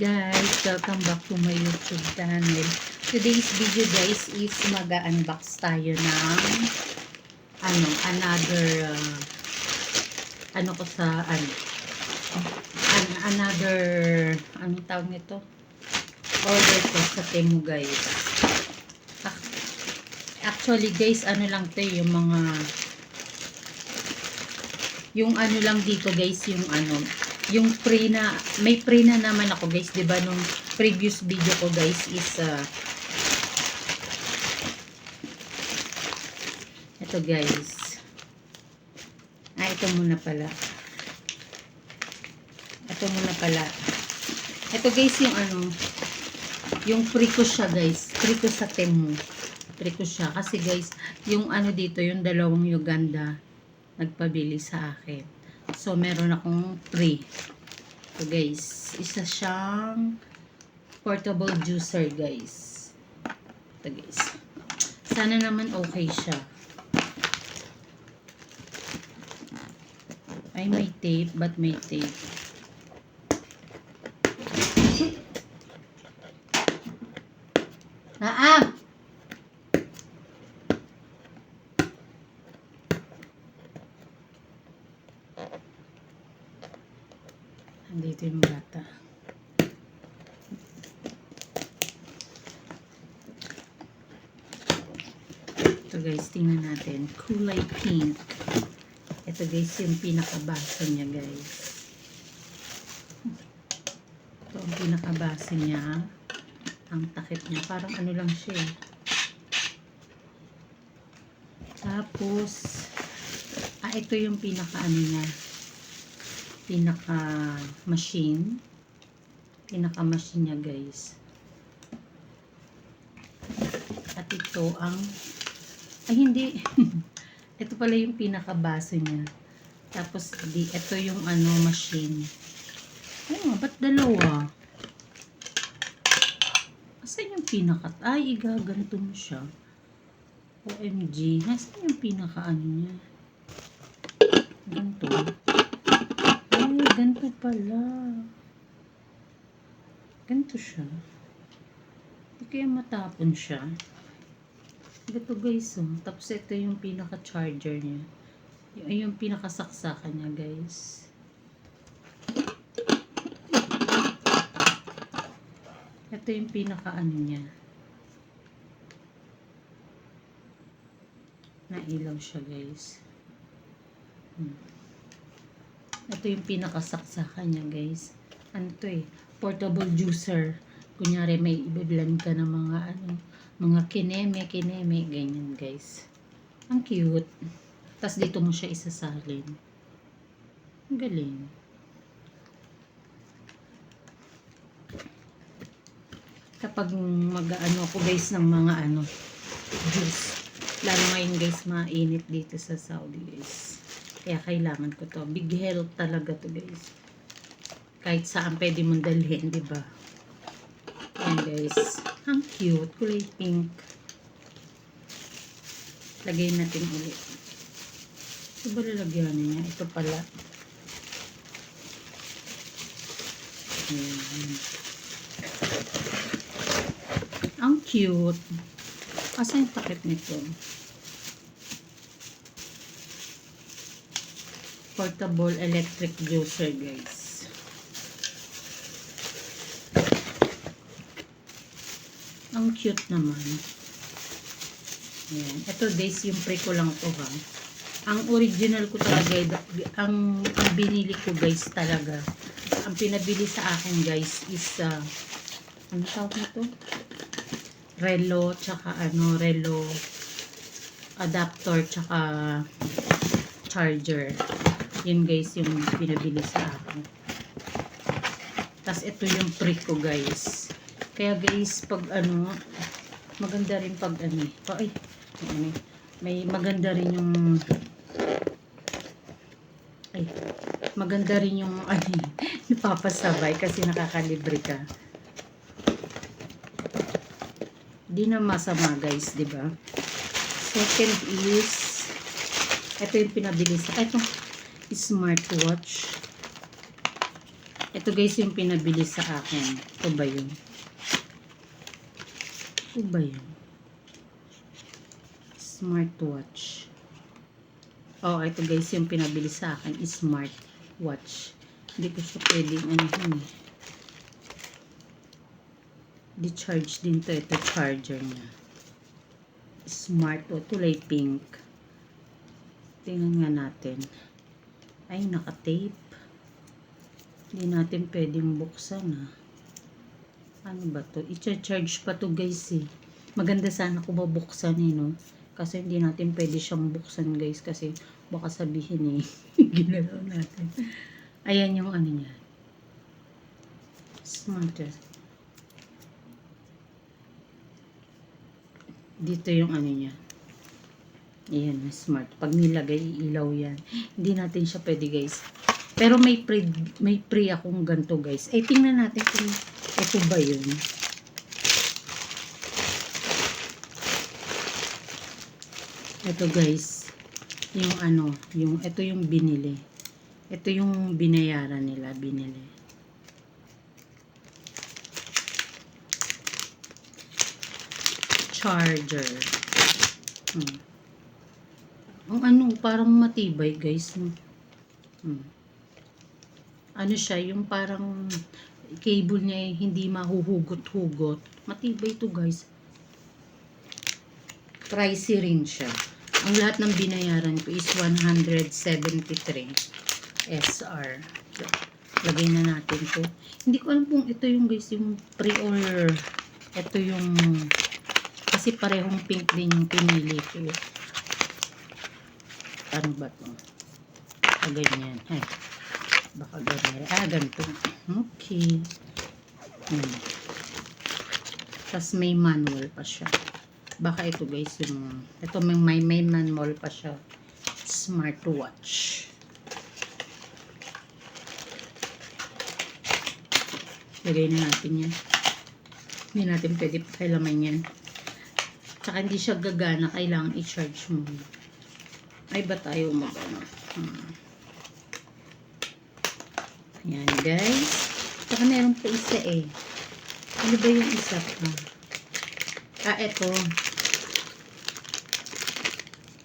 Guys, welcome back to my YouTube channel. Today's video guys is mag-unbox tayo ng ano, another uh, ano ko sa ano an- another anong tawag nito? Order ko sa Temu guys. Ac- Actually guys, ano lang to yung mga yung ano lang dito guys, yung ano, yung pre na, may pre na naman ako guys, di ba nung previous video ko guys is, uh, ito guys, ah, ito muna pala, ito muna pala, ito guys yung ano, yung pre ko siya guys, pre ko sa Temu, pre ko siya, kasi guys, yung ano dito, yung dalawang Uganda, nagpabili sa akin. So, meron akong free. So, guys, isa siyang portable juicer, guys. Ito, guys. Sana naman okay siya. Ay, may tape. Ba't may tape? Ah, ah! Andito yung bata. Ito guys, tingnan natin. Kulay pink. Ito guys, yung pinakabasa niya guys. Ito ang pinakabasa niya. Ang takip niya. Parang ano lang siya eh. Tapos, ah, ito yung pinaka niya pinaka machine. Pinaka machine niya guys. At ito ang ay hindi. Ito pala yung pinaka base niya. Tapos di ito yung ano machine. Ay nga ba't dalawa? Asan yung pinaka ay igaganto mo siya? OMG nasan yung pinaka ano niya? Ganito ay, ganito pala. Ganito siya. Hindi kaya matapon siya. Ito guys, oh. Tapos ito yung pinaka-charger niya. Yung, yung pinaka-saksakan niya, guys. Ito yung pinaka-ano niya. Nailaw siya, guys. Hmm. Ito yung pinakasaksakan niya, guys. Ano to eh? Portable juicer. Kunyari, may ibiblend ka ng mga ano, mga kineme, kineme, ganyan, guys. Ang cute. Tapos dito mo siya isasalin. Ang galing. Kapag mag-ano ako guys ng mga ano, juice. Lalo ngayon guys, mainit dito sa Saudi guys. Kaya kailangan ko to. Big help talaga to guys. Kahit saan pwede mong dalhin, di ba? Ayan guys. Ang cute. Kulay pink. Lagay natin ulit. Ito ba lalagyan niya? Ito pala. Ayan. Ang cute. Asa yung takip nito? Portable electric juicer guys. Ang cute naman. Ayan. ito guys yung pre ko lang to ha. Ang original ko talaga ang, ang binili ko guys talaga ang pinabili sa akin guys is uh, ano tawag nito? Relo tsaka ano relo adapter tsaka charger yun guys yung pinabili sa akin. Tapos ito yung prick ko guys. Kaya guys pag ano maganda rin pag ano eh. ay, ano, may maganda rin yung ay maganda rin yung ano napapasabay kasi nakakalibre ka. Di na masama guys, di ba? Second is ito yung pinabili sa ito smartwatch. Ito guys yung pinabili sa akin. Ito ba yun? Ito ba yun? Smartwatch. Oh, ito guys yung pinabili sa akin. Smartwatch. Hindi ko siya pwedeng ano yun eh. Di-charge din to. Ito charger niya. Smart. O, kulay pink. Tingnan nga natin. Ay, naka-tape. Hindi natin pwedeng buksan ah. Ano ba to? I-charge pa to guys eh. Maganda sana kung mabuksan eh no. Kasi hindi natin pwede siyang buksan guys kasi baka sabihin eh. Ginalaw natin. Ayan yung ano niya. Smarter. Dito yung ano niya. Ayan, smart. Pag nilagay, ilaw yan. Hindi natin siya pwede guys. Pero may pre, may pre akong ganto guys. Eh, tingnan natin kung ito ba yun. Ito guys. Yung ano, yung, ito yung binili. Ito yung binayaran nila, binili. Charger. Hmm. Ang ano, parang matibay guys. Hmm. Ano siya, yung parang cable niya eh, hindi mahuhugot-hugot. Matibay to guys. Pricey rin siya. Ang lahat ng binayaran ko is 173 SR. So, lagay na natin to. Hindi ko alam kung ito yung guys, yung pre-order. Ito yung kasi parehong pink din yung pinili ko. Ano ba to? Ah, ganyan. Ay, baka ganyan. Ah, ganito. Okay. Hmm. Tapos may manual pa siya. Baka ito guys yung, ito may, may, manual pa siya. Smartwatch. Lagay na natin yan. Hindi natin pwede pakailaman yan. Tsaka hindi siya gagana, kailangan i-charge mo. Ay ba tayo mag ano? Hmm. Ayan guys. Tsaka meron pa isa eh. Ano ba yung isa pa? Ah, eto.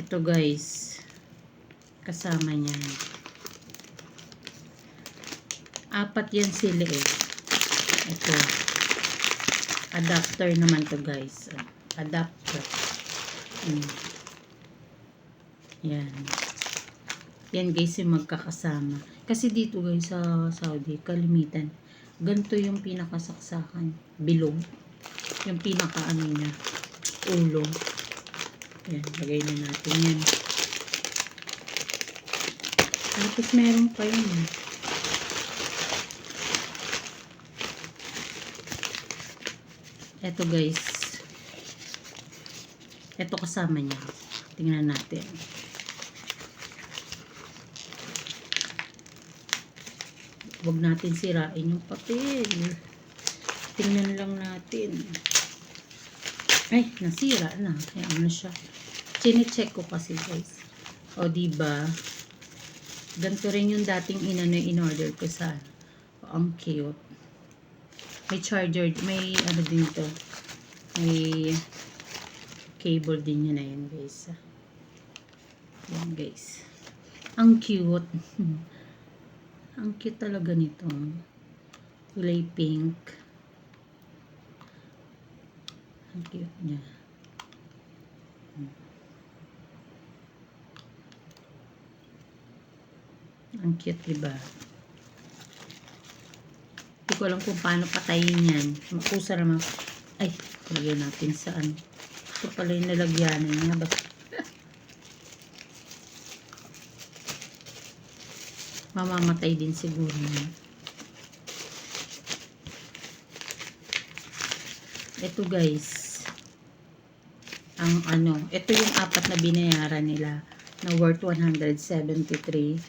Ito guys. Kasama niya. Apat yan sila eh. Ito. Adapter naman to guys. Ah, Adapter. Hmm. Yan. Yan guys yung magkakasama. Kasi dito guys sa Saudi, kalimitan. Ganito yung pinakasaksakan. Bilog. Yung pinaka ano niya. Ulo. Yan. Lagay na natin yan. Tapos meron pa yun. eh. Eto guys. Eto kasama niya. Tingnan natin. Huwag natin sirain yung papel. Tingnan lang natin. Ay, nasira na. Kaya ano siya. Chine-check ko kasi guys. O, diba? Ganito rin yung dating inano in-order ko sa o, ang cute. May charger, may ano din to. May cable din yun na yun guys. Yan guys. Ang cute. Ang cute talaga nito. Kulay pink. Ang cute niya. Ang cute, diba? Hindi ko alam kung paano patayin yan. Makusa naman. Ay, lagay natin sa ano. Ito pala yung nalagyanan niya. Basta mamamatay din siguro niya. Ito guys, ang ano, ito yung apat na binayaran nila na worth 173.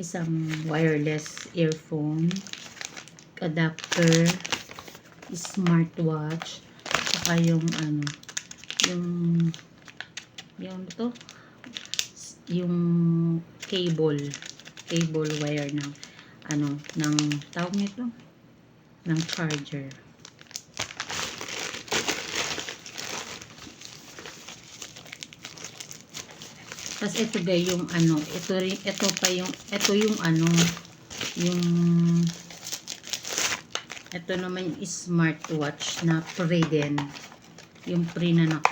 Isang wireless earphone, adapter, smartwatch, saka yung ano, yung yung to yung cable cable wire ng ano, ng, tawag nito, ng charger. Tapos ito guys, yung ano, ito rin, ito pa yung, ito yung ano, yung, ito naman yung smartwatch na pre din. Yung pre na nak,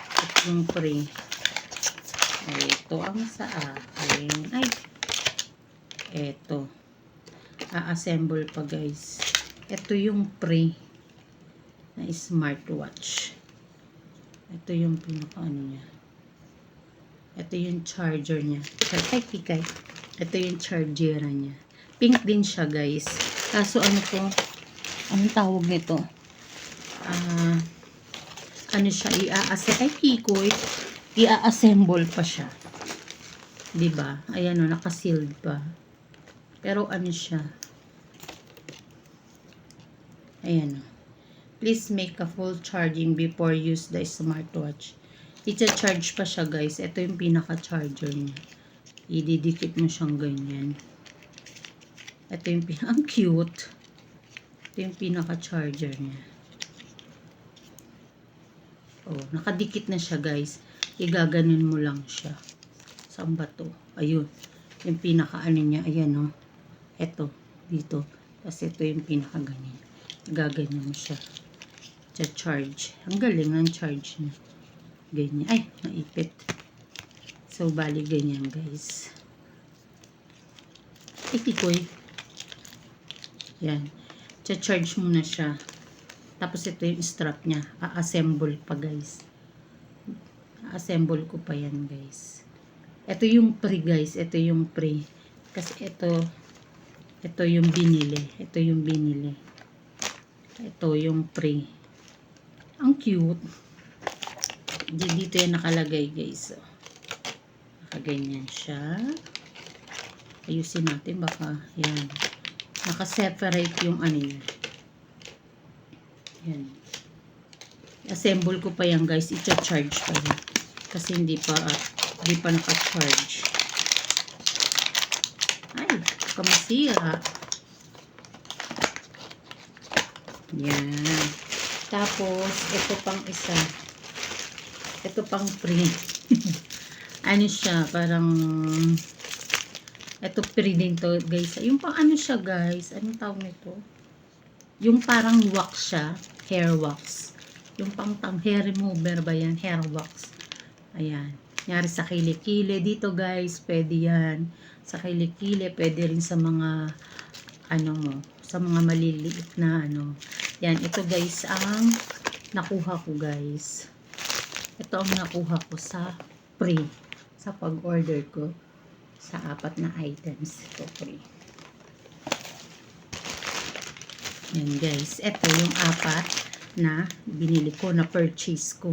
yung pre. Ito ang sa akin. Ay, ito. A-assemble pa guys. Ito yung pre na smartwatch. Ito yung pinaka ano niya. Ito yung charger niya. Ay, kikay. Ito yung charger niya. Pink din siya, guys. Kaso ano to? Anong tawag nito? Ah, ano siya? Ia-assemble. Ay, kikoy. Ia-assemble pa siya. 'Di ba? Ayan o, naka-sealed pa. Pero ano siya? Ayan. Please make a full charging before use the smartwatch. Icha-charge pa siya guys. Ito yung pinaka-charger niya. Ididikit mo siyang ganyan. Ito yung pinaka... Ang cute. Ito yung pinaka-charger niya. Oh, nakadikit na siya guys. Igaganon mo lang siya. Saan ba to? Ayun. Yung pinaka-ano niya. Ayan oh. Ito. Dito. Tapos ito yung pinaka-ganyan. Gaganyan mo siya. Cha-charge. Ang galing ng charge niya ganyan. Ay, naipit. So, bali ganyan, guys. Itikoy. Yan. Cha-charge mo na siya. Tapos, ito yung strap niya. A-assemble pa, guys. A-assemble ko pa yan, guys. Ito yung pre, guys. Ito yung pre. Kasi ito, ito yung binili. Ito yung binili. Ito yung pre. Ang cute. Di dito yan nakalagay guys. Nakaganyan siya. Ayusin natin baka yan. Naka-separate yung ano niya. Yan. Assemble ko pa yan guys. I-charge pa yan. Kasi hindi pa uh, hindi pa naka-charge. Ay, kamasira. Yan. Tapos, ito pang isa ito pang free. ano siya, parang ito free din to, guys. Yung pang ano siya, guys. Anong tawag nito? Yung parang wax siya, hair wax. Yung pang tang hair remover ba yan? Hair wax. Ayan. Nyari sa kilikili. Dito, guys, pwede yan. Sa kilikili, pwede rin sa mga ano mo, sa mga maliliit na ano. Yan, ito guys, ang nakuha ko, guys. Ito ang nakuha ko sa free. Sa pag-order ko sa apat na items. Ito free. Yan guys. Ito yung apat na binili ko, na purchase ko.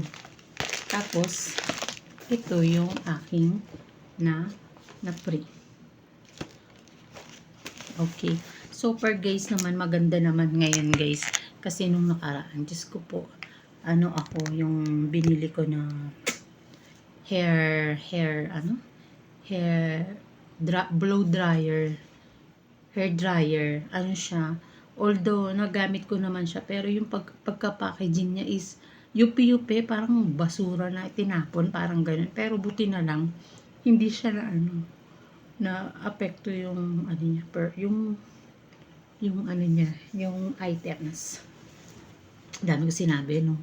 Tapos, ito yung aking na na free. Okay. So far guys naman, maganda naman ngayon guys. Kasi nung nakaraan, Diyos ko po, ano ako, yung binili ko na hair, hair, ano? Hair, dra blow dryer, hair dryer, ano siya. Although, nagamit ko naman siya, pero yung pag, pagka-packaging niya is, yupi-yupi, parang basura na tinapon, parang ganun. Pero buti na lang, hindi siya na ano, na apekto yung, ano niya, per, yung, yung ano niya, yung items dami ko sinabi, no?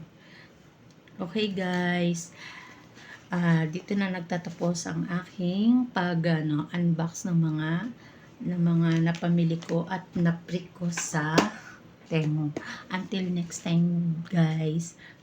Okay, guys. Uh, dito na nagtatapos ang aking pag, ano, unbox ng mga ng mga napamili ko at naprik ko sa Temo. Until next time, guys.